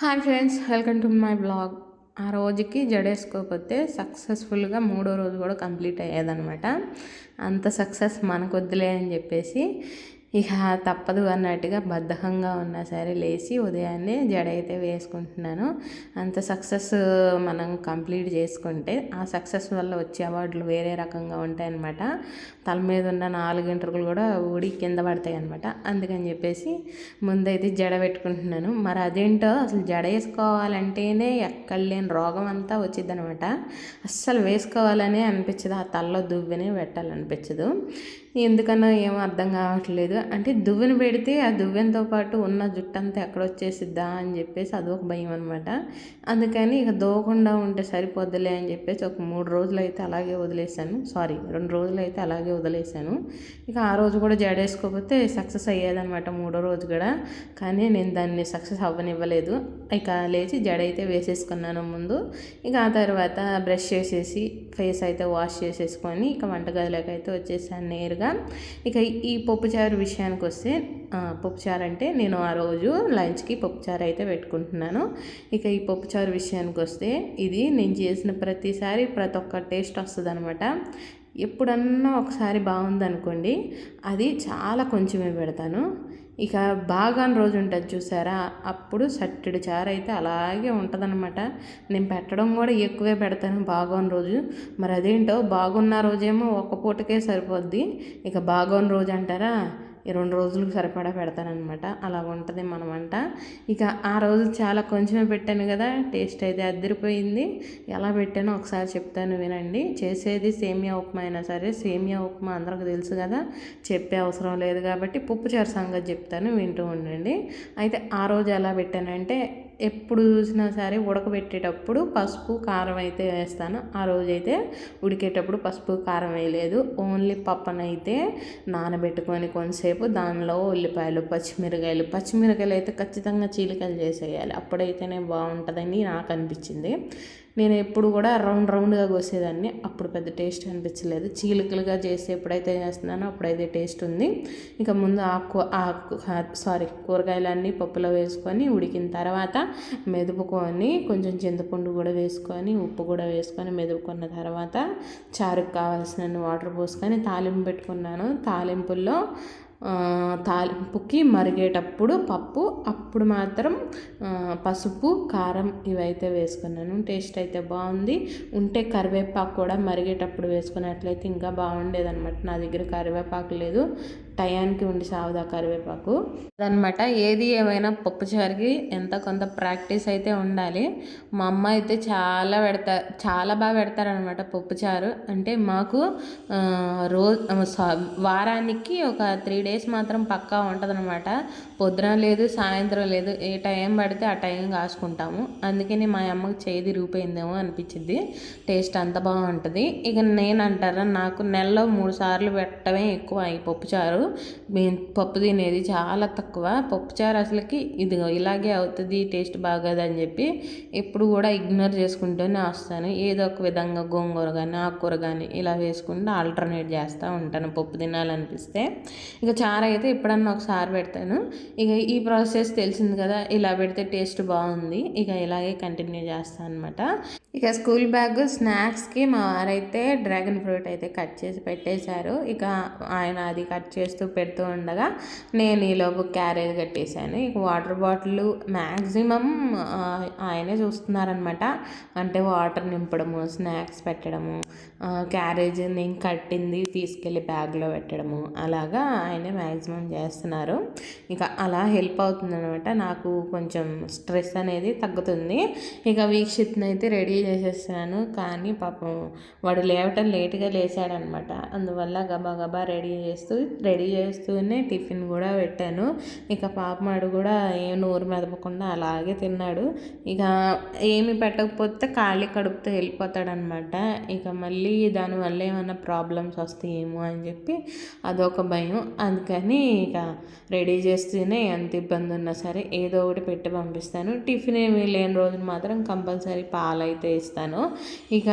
Hi friends welcome to my blog. ఆ రోజుకి జడేసుకోకపోతే సక్సెస్ఫుల్గా మూడో రోజు కూడా కంప్లీట్ అయ్యేదనమాట అంత సక్సెస్ మనకు వద్దులే అని చెప్పేసి ఇక తప్పదు అన్నట్టుగా బద్ధకంగా ఉన్నా సరే లేచి ఉదయాన్నే జడ అయితే వేసుకుంటున్నాను. అంత సక్సెస్ మనం కంప్లీట్ చేసుకుంటే ఆ సక్సెస్ వల్ల వచ్చే అవార్డులు వేరే రకంగా ఉంటాయన్నమాట. తల మీద ఉన్న నాలుగు ఇంటర్లు కూడా ఊడి కింద పడతాయి అనమాట అందుకని చెప్పేసి ముందైతే జడ పెట్టుకుంటున్నాను. మరి అదేంటో అసలు జడ వేసుకోవాలంటేనే ఎక్కడ లేని రోగం అంతా వచ్చిందనమాట అస్సలు వేసుకోవాలనే అనిపించదు. ఆ తలలో దువ్వెనే పెట్టాలనిపించదు. ఎందుకన్నా ఏం అర్థం కావట్లేదు. అంటే దువ్వెన పెడితే ఆ దువ్వెనతో పాటు ఉన్న జుట్టంతా ఎక్కడ వచ్చేసిద్దా అని చెప్పేసి అదొక భయం అనమాట అందుకని ఇక దోకుండా ఉంటే సరిపోద్దులే అని చెప్పేసి ఒక మూడు రోజులు అయితే అలాగే వదిలేసాను సారీ రెండు రోజులు అయితే అలాగే వదిలేసాను ఇక ఆ రోజు కూడా జడేసుకోకపోతే సక్సెస్ అయ్యేదనమాట మూడో రోజు కూడా. కానీ నేను దాన్ని సక్సెస్ అవ్వనివ్వలేదు. ఇక లేచి జడ అయితే వేసేసుకున్నాను ముందు. ఇక ఆ తర్వాత బ్రష్ చేసేసి ఫేస్ అయితే వాష్ చేసేసుకొని ఇక వంటగదిలోకి అయితే వచ్చేసాను నేరుగా. ఇక ఈ పప్పుచారు విషయానికి వస్తే పప్పుచారు అంటే నేను ఆ రోజు లంచ్కి పప్పుచారు అయితే పెట్టుకుంటున్నాను. ఇక ఈ పప్పుచారు విషయానికి వస్తే ఇది నేను చేసిన ప్రతిసారి ప్రతి ఒక్క టేస్ట్ వస్తుంది అనమాట ఎప్పుడన్నా ఒకసారి బాగుందనుకోండి అది చాలా కొంచెమే పెడతాను. ఇక బాగాని రోజు ఉంటుంది చూసారా? అప్పుడు సట్టెడు చారు అయితే అలాగే ఉంటుందన్నమాట. నేను పెట్టడం కూడా ఎక్కువే పెడతాను బాగోని రోజు. మరి అదేంటో బాగున్న రోజేమో ఒక పూటకే సరిపోద్ది. ఇక బాగోని రోజు అంటారా? ఈ రెండు రోజులకు సరిపడా పెడతానమాట అలా ఉంటుంది మన వంట. ఇక ఆ రోజు చాలా కొంచెమే పెట్టాను కదా టేస్ట్ అయితే అద్దరిపోయింది. ఎలా పెట్టానో ఒకసారి చెప్తాను వినండి. చేసేది సేమియా ఉప్మా అయినా సరే సేమియా ఉప్మా అందరికి తెలుసు కదా చెప్పే అవసరం లేదు కాబట్టి పప్పుచారు సంగతి చెప్తాను వింటూ ఉండండి. అయితే ఆ రోజు ఎలా పెట్టానంటే ఎప్పుడు చూసినా సరే ఉడకబెట్టేటప్పుడు పసుపు కారం అయితే వేస్తాను. ఆ రోజైతే ఉడికేటప్పుడు పసుపు కారం వేయలేదు. ఓన్లీ పప్పనైతే నానబెట్టుకొని కొంతసేపు దానిలో ఉల్లిపాయలు పచ్చిమిరకాయలు పచ్చిమిరకాయలు అయితే ఖచ్చితంగా చీలికలు చేసేయాలి. అప్పుడైతేనే బాగుంటుందని నాకు అనిపించింది. నేను ఎప్పుడు కూడా రౌండ్ రౌండ్గా కోసేదాన్ని. అప్పుడు పెద్ద టేస్ట్ అనిపించలేదు. చీలికలుగా చేసి ఎప్పుడైతే చేస్తున్నానో అప్పుడైతే టేస్ట్ ఉంది. ఇంకా ముందు ఆకు ఆకు సారీ కూరగాయలన్నీ పప్పులో వేసుకొని ఉడికిన తర్వాత మెదుపుకొని కొంచెం చింతపండు కూడా వేసుకొని ఉప్పు కూడా వేసుకొని మెదుపుకున్న తర్వాత చారుకు కావాల్సిన వాటర్ పోసుకొని తాలింపు పెట్టుకున్నాను. తాలింపుల్లో తాలింపుకి మరిగేటప్పుడు పప్పు అప్పుడు మాత్రం పసుపు కారం ఇవైతే వేసుకున్నాను. టేస్ట్ అయితే బాగుంది. ఉంటే కరివేపాకు కూడా మరిగేటప్పుడు వేసుకున్నట్లయితే ఇంకా బాగుండేదన్నమాట. నా దగ్గర కరివేపాకు లేదు. టయానికి ఉండి సాగుదా కరివేపాకు. అదనమాట ఏది ఏమైనా పప్పుచారుకి ఎంత కొంత ప్రాక్టీస్ అయితే ఉండాలి. మా అమ్మ అయితే చాలా పెడతా చాలా బాగా పెడతారనమాట పప్పుచారు అంటే మాకు రోజు వారానికి ఒక త్రీ డేస్ మాత్రం పక్కా ఉంటుందన్నమాట. పొద్దున లేదు సాయంత్రం లేదు ఏ టైం పడితే ఆ టైం కాసుకుంటాము. అందుకని మా అమ్మకి చేయి తిరిగిపోయిందేమో అనిపించింది టేస్ట్ అంత బాగుంటుంది. ఇక నేను అంటారా నాకు నెలలో మూడు సార్లు పెట్టడమే ఎక్కువ ఈ పప్పుచారు పప్పు తినేది చాలా తక్కువ. పప్పుచారు అసలుకి ఇది ఇలాగే అవుతుంది టేస్ట్ బాగోదని చెప్పి ఎప్పుడు కూడా ఇగ్నోర్ చేసుకుంటూనే వస్తాను. ఏదో ఒక విధంగా గోంగూర కానీ ఆకుకూర కానీ ఇలా వేసుకుంటూ ఆల్టర్నేట్ చేస్తూ ఉంటాను. పప్పు తినాలనిపిస్తే. ఇక చారు అయితే ఎప్పుడన్నా ఒకసారి పెడతాను. ఇక ఈ ప్రాసెస్ తెలిసింది కదా ఇలా పెడితే టేస్ట్ బాగుంది. ఇక ఇలాగే కంటిన్యూ చేస్తాను అనమాట ఇక స్కూల్ బ్యాగ్ స్నాక్స్కి మా వారైతే డ్రాగన్ ఫ్రూట్ అయితే కట్ చేసి పెట్టేశారు. ఇక ఆయన అది కట్ చేస్తూ పెడుతూ ఉండగా నేను ఈలోపు క్యారేజ్ కట్టేశాను. ఇక వాటర్ బాటిల్ మ్యాక్సిమం ఆయనే చూస్తున్నారనమాట అంటే వాటర్ నింపడము స్నాక్స్ పెట్టడము క్యారేజ్ నేను కట్టింది తీసుకెళ్ళి బ్యాగ్లో పెట్టడము అలాగా ఆయన మ్యాక్సిమం చేస్తున్నారు. ఇక అలా హెల్ప్ అవుతుంది అనమాట నాకు కొంచెం స్ట్రెస్ అనేది తగ్గుతుంది. ఇక వీక్షిత్ని అయితే రెడీ చేసేసాను కానీ పాపం వాడు లేవటం లేట్గా లేచాడనమాట అందువల్ల గబా గబా రెడీ చేస్తూ రెడీ చేస్తూనే టిఫిన్ కూడా పెట్టాను. ఇక పాపమాడు కూడా ఏం నోరు మెదపకుండా అలాగే తిన్నాడు. ఇక ఏమి పెట్టకపోతే ఖాళీ కడుపుతో వెళ్ళిపోతాడనమాట ఇక మళ్ళీ దానివల్ల ఏమైనా ప్రాబ్లమ్స్ వస్తాయేమో అని చెప్పి అదొక భయం. అందుకని ఇక రెడీ చేస్తేనే ఎంత ఇబ్బంది ఉన్నా సరే ఏదో ఒకటి పెట్టి పంపిస్తాను. టిఫిన్ ఏమీ లేని రోజులు మాత్రం కంపల్సరీ పాలు అయితే ఇస్తాను. ఇక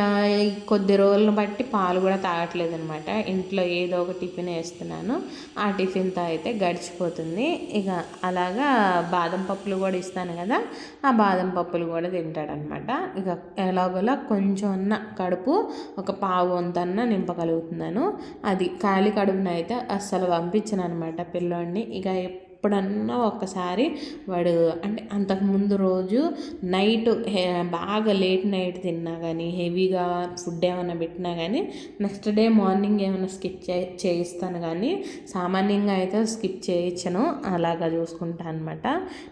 కొద్ది రోజులను బట్టి పాలు కూడా తాగట్లేదు అనమాట ఇంట్లో ఏదో ఒక టిఫిన్ వేస్తున్నాను. ఆ టిఫిన్తో అయితే గడిచిపోతుంది. ఇక అలాగా బాదం పప్పులు కూడా ఇస్తాను కదా ఆ బాదం పప్పులు కూడా తింటాడనమాట ఇక ఎలాగోలా కొంచెం అన్న కడుపు ఒక పావు వంతన్న నింపగలుగుతున్నాను. అది ఖాళీ కడుపునైతే అస్సలు పంపించి పంపించాను అనమాట పిల్లోడిని. ఇక ఎప్పుడన్నా ఒక్కసారి వాడు అంటే అంతకుముందు రోజు నైట్ బాగా లేట్ నైట్ తిన్నా కానీ హెవీగా ఫుడ్ ఏమైనా పెట్టినా కానీ నెక్స్ట్ డే మార్నింగ్ ఏమైనా స్కిప్ చే చేయిస్తాను కానీ సామాన్యంగా అయితే స్కిప్ చేయించను. అలాగా చూసుకుంటాను అనమాట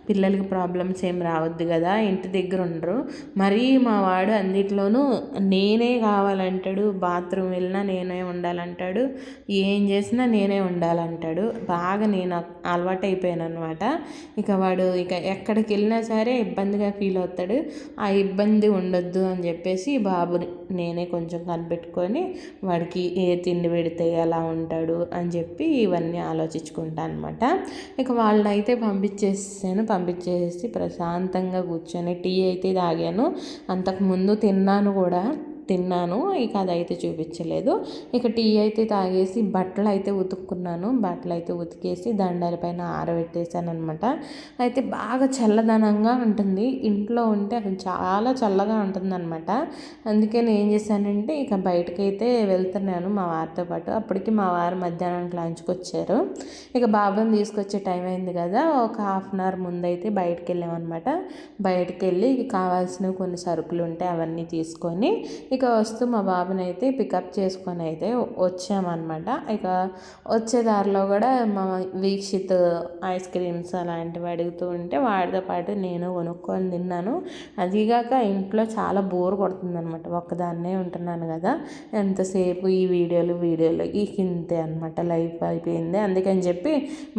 పిల్లలకి ప్రాబ్లమ్స్ ఏం రావద్దు కదా ఇంటి దగ్గర ఉండరు. మరీ మా వాడు అన్నిట్లోనూ నేనే కావాలంటాడు బాత్రూమ్ వెళ్ళినా నేనే ఉండాలంటాడు ఏం చేసినా నేనే ఉండాలంటాడు. బాగా నేను అలవాటు అయిపోయాను అనమాట ఇక వాడు ఇక ఎక్కడికి వెళ్ళినా సరే ఇబ్బందిగా ఫీల్ అవుతాడు. ఆ ఇబ్బంది ఉండొద్దు అని చెప్పేసి బాబుని నేనే కొంచెం కనిపెట్టుకొని వాడికి ఏ తిండి పెడితే ఎలా ఉంటాడు అని చెప్పి ఇవన్నీ ఆలోచించుకుంటా అనమాట ఇక వాళ్ళనైతే పంపించేసాను. పంపించేసి ప్రశాంతంగా కూర్చొని టీ అయితే తాగాను. అంతకుముందు తిన్నాను కూడా. తిన్నాను. ఇక అదైతే చూపించలేదు. ఇక టీ అయితే తాగేసి బట్టలు అయితే ఉతుక్కున్నాను. బట్టలు అయితే ఉతికేసి దండాల పైన ఆరబెట్టేసాను అనమాట అయితే బాగా చల్లదనంగా ఉంటుంది. ఇంట్లో ఉంటే అక్కడ చాలా చల్లగా ఉంటుంది అనమాట అందుకే నేను ఏం చేశానంటే ఇక బయటకైతే వెళ్తున్నాను మా వారితో పాటు. అప్పటికి మా వారు మధ్యాహ్నానికి లంచ్కి వచ్చారు. ఇక బాబుని తీసుకొచ్చే టైం అయింది కదా. ఒక హాఫ్ అన్ అవర్ ముందైతే బయటకు వెళ్ళామన్నమాట బయటకు వెళ్ళి కావాల్సినవి కొన్ని సరుకులు ఉంటే అవన్నీ తీసుకొని ఇక వస్తూ మా బాబుని అయితే పికప్ చేసుకొని అయితే వచ్చామన్నమాట. ఇక వచ్చే దారిలో కూడా మా వీక్షిత్ ఐస్ క్రీమ్స్ అలాంటివి అడుగుతూ ఉంటే వాడితో పాటు నేను కొనుక్కొని తిన్నాను. అదిగాక ఇంట్లో చాలా బోర్ కొడుతుంది అనమాట ఒక్కదాన్నే ఉంటున్నాను కదా. ఎంతసేపు ఈ వీడియోలు వీడియోలు ఈ ఇంతే అనమాట లైఫ్ అయిపోయింది. అందుకని చెప్పి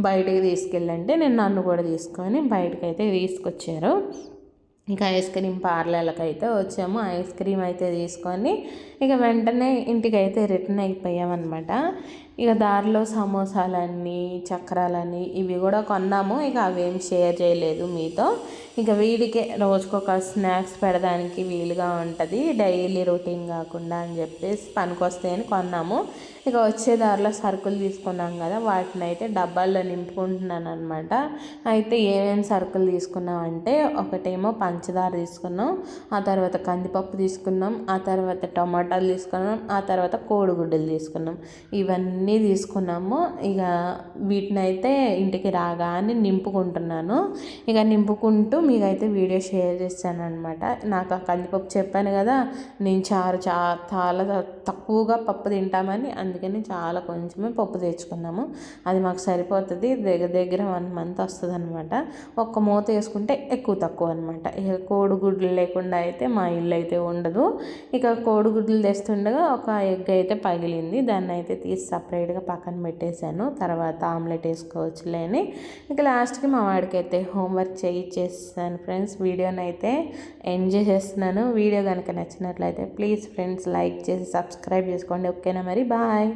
బయటకు తీసుకెళ్ళంటే నేను నన్ను కూడా తీసుకొని బయటకైతే తీసుకొచ్చారు. ఇంకా ఐస్ క్రీమ్ పార్లర్లకు అయితే వచ్చాము. ఐస్ క్రీమ్ అయితే తీసుకొని ఇక వెంటనే ఇంటికి అయితే రిటర్న్ అయిపోయామన్నమాట. ఇక దారిలో సమోసాలన్నీ చక్రాలని ఇవి కూడా కొన్నాము. ఇక అవేం షేర్ చేయలేదు మీతో. ఇక వీడికే రోజుకొక స్నాక్స్ పెడడానికి వీలుగా ఉంటుంది. డైలీ రొటీన్ కాకుండా అని చెప్పేసి పనికొస్తాయని కొన్నాము. ఇక వచ్చే దారిలో సరుకులు తీసుకున్నాం కదా వాటిని అయితే డబ్బాల్లో నింపుకుంటున్నాను అనమాట అయితే ఏమేమి సరుకులు తీసుకున్నాం అంటే ఒకటేమో పంచదార తీసుకున్నాం ఆ తర్వాత కందిపప్పు తీసుకున్నాం ఆ తర్వాత టమాటాలు తీసుకున్నాం ఆ తర్వాత కోడిగుడ్డలు తీసుకున్నాం. ఇవన్నీ తీసుకున్నాము. ఇక వీటిని అయితే ఇంటికి రాగానే నింపుకుంటున్నాను. ఇక నింపుకుంటూ మీకైతే వీడియో షేర్ చేస్తాను అనమాట నాకు ఆ కందిపప్పు చెప్పాను కదా నేను చారు చా చాలా తక్కువగా పప్పు తింటామని అందుకని చాలా కొంచెమే పప్పు తెచ్చుకున్నాము. అది మాకు సరిపోతుంది దగ్గర దగ్గర వన్ మంత్ వస్తుంది అనమాట ఒక్క మూత వేసుకుంటే ఎక్కువ తక్కువ అనమాట ఇక కోడిగుడ్లు లేకుండా అయితే మా ఇల్లు అయితే ఉండదు. ఇక కోడిగుడ్లు తెస్తుండగా ఒక ఎగ్ అయితే పగిలింది. దాన్ని అయితే తీసి సపరేట్గా పక్కన పెట్టేశాను. తర్వాత ఆమ్లెట్ వేసుకోవచ్చులే అని. ఇక లాస్ట్కి మా వాడికి అయితే హోంవర్క్ చేయించేస్తాను ఫ్రెండ్స్. వీడియోని అయితే ఎంజాయ్ చేస్తున్నాను. వీడియో కనుక నచ్చినట్లయితే ప్లీజ్ ఫ్రెండ్స్ లైక్ చేసి సబ్స్క్రైబ్ చేసుకోండి. ఓకేనా మరి? బాయ్.